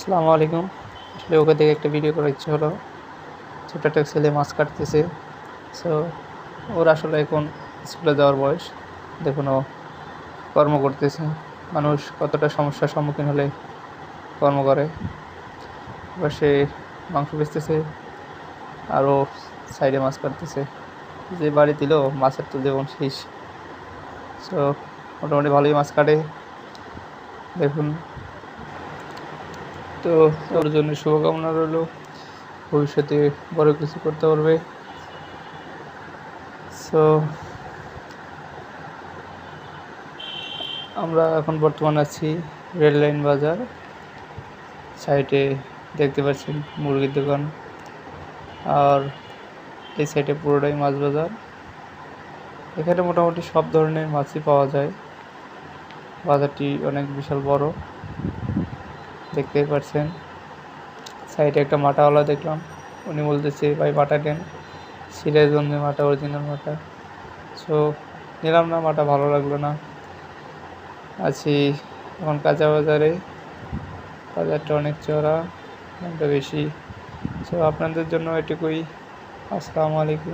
আসসালামু আলাইকুম। আসলে ওকে দেখে একটা ভিডিও করার ইচ্ছে হলো। ছোটো একটা ছেলে মাছ কাটতেছে। সো ওর আসলে এখন স্কুলে যাওয়ার বয়স। দেখুন ও কর্ম করতেছে। মানুষ কতটা সমস্যার সম্মুখীন হলে কর্ম করে। এবার সে মাংস বেচতেছে আরও সাইডে মাছ কাটতেছে। যে বাড়ি দিল, মাছের তো যেমন শেষ। সো মোটামুটি ভালোই মাছ কাটে। দেখুন তো ওর জন্য শুভকামনা রইল। ভবিষ্যতে বড় কিছু করতে পারবে। সো আমরা এখন বর্তমান আছি রেল লাইন বাজার। সাইডে দেখতে পাচ্ছেন মুরগির দোকান। আর এই সাইডে পুরোটাই মাছ বাজার। এখানে মোটামুটি সব ধরনের মাছই পাওয়া যায়। বাজারটি অনেক বিশাল বড়। দেখতেই পারছেন। সাইডে একটা মাটাওয়ালা দেখলাম। উনি বলতেছে, ভাই মাটা দেন। নেন সিরাজগঞ্জে মাটা অরিজিনাল মাটা সো নিলাম না মাটা ভালো লাগল না। আছি এখন কাঁচা বাজারে। বাজারটা অনেক চড়া দামটা বেশি। সো আপনাদের জন্য এটুকুই। আসসালামু আলাইকুম।